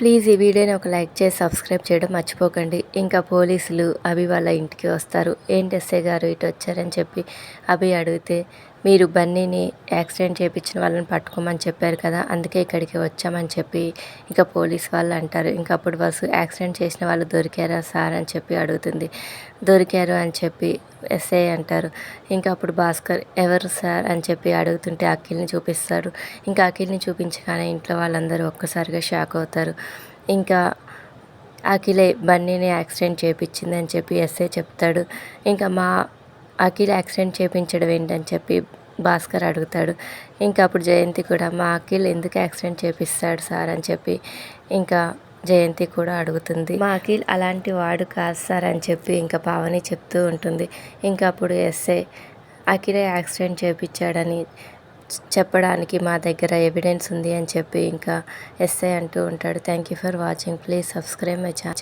Please ఈ వీడియోని ఒక లైక్ చేసి సబ్స్క్రైబ్ చేయడం మర్చిపోకండి. ఇంకా పోలీసులు అభి వాళ్ళ ఇంటికి వస్తారు. ఏంటి ఎస్ఐ గారు ఇటు వచ్చారని చెప్పి అభి అడిగితే మీరు బన్నీని యాక్సిడెంట్ చేయించిన వాళ్ళని పట్టుకోమని చెప్పారు కదా అందుకే ఇక్కడికి వచ్చామని చెప్పి ఇంకా పోలీస్ వాళ్ళు అంటారు. ఇంకా అప్పుడు బస్సు యాక్సిడెంట్ చేసిన వాళ్ళు దొరికారా సార్ అని చెప్పి అడుగుతుంది. దొరికారు అని చెప్పి ఎస్ఐ అంటారు. ఇంకా అప్పుడు భాస్కర్ ఎవరు సార్ అని చెప్పి అడుగుతుంటే అఖిల్ని చూపిస్తాడు. ఇంకా అఖిల్ని చూపించగానే ఇంట్లో వాళ్ళందరూ ఒక్కసారిగా షాక్ అవుతారు. ఇంకా అఖిలే బన్నీని యాక్సిడెంట్ చేయించింది అని చెప్పి ఎస్ఐ చెప్తాడు. ఇంకా మా అఖిల్ యాక్సిడెంట్ చేయించడం ఏంటని చెప్పి భాస్కర్ అడుగుతాడు. ఇంకా అప్పుడు జయంతి కూడా మా అఖిల్ ఎందుకు యాక్సిడెంట్ చేపిస్తాడు సార్? అని చెప్పి ఇంకా జయంతి కూడా అడుగుతుంది. మా అఖిల్ అలాంటి వాడు కాదు సార్ అని చెప్పి ఇంకా పావని చెప్తూ ఉంటుంది. ఇంకా అప్పుడు ఎస్ఐ అఖిలే యాక్సిడెంట్ చేయించాడని చెప్పడానికి మా దగ్గర ఎవిడెన్స్ ఉంది అని చెప్పి ఇంకా ఎస్ఐ అంటూ ఉంటాడు. Thank you for watching. Please subscribe my channel